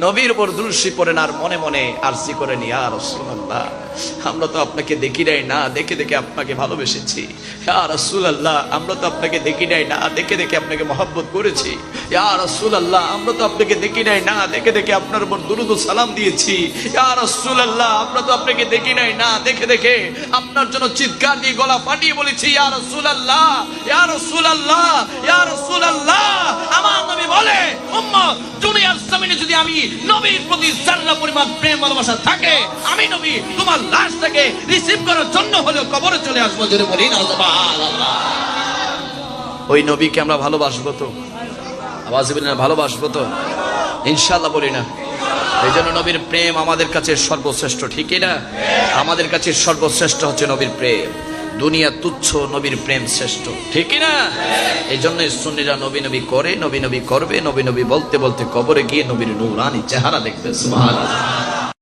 নবীর উপর দুরুশি পড়েন আর মনে মনে আরজি করেন, ইয়া রাসূলুল্লাহ, আমরা তো আপনাকে দেখি নাই না, দেখে দেখে আপনাকে ভালোবেসেছি। ইয়া রাসূলুল্লাহ, আমরা তো আপনাকে দেখি নাই না, দেখে দেখে আপনাকে মহব্বত করেছি। ইয়া রাসূলুল্লাহ, আমরা তো আপনাকে দেখি নাই না, দেখে দেখে আপনার উপর দুরুদ সালাম দিয়েছি। ইয়া রাসূলুল্লাহ, আমরা তো আপনাকে দেখি নাই না, দেখে দেখে আপনার জন্য চিৎকার দিয়ে গলা ফাটিয়ে বলেছি, ইয়া রাসূলুল্লাহ ইয়া রাসূলুল্লাহ ইয়া রাসূলুল্লাহ। আমার নবী বলে, উম্মত যদি আমি নবীর প্রতি পরিমাণ প্রেম, ভালোবাসা থাকে, আমি নবী, তোমার রিসিভ করার জন্য হলেও কবরে চলে আসব বলি না ওই নবীকে আমরা ভালোবাসবো তো। আওয়াজ না, ভালোবাসবো তো। ইনশাল্লাহ বলি না। এই জন্য নবীর প্রেম আমাদের কাছে সর্বশ্রেষ্ঠ ঠিকই না? আমাদের কাছে সর্বশ্রেষ্ঠ হচ্ছে নবীর প্রেম। দুনিয়া তুচ্ছ, নবীর প্রেম শ্রেষ্ঠ। ঠিক না এই জন্যই সুন্নিরা নবী নবী করে, নবী নবী করবে, নবী নবী বলতে বলতে কবরে গিয়ে নবীর নূরানি চেহারা দেখতে সুবহানাল্লাহ।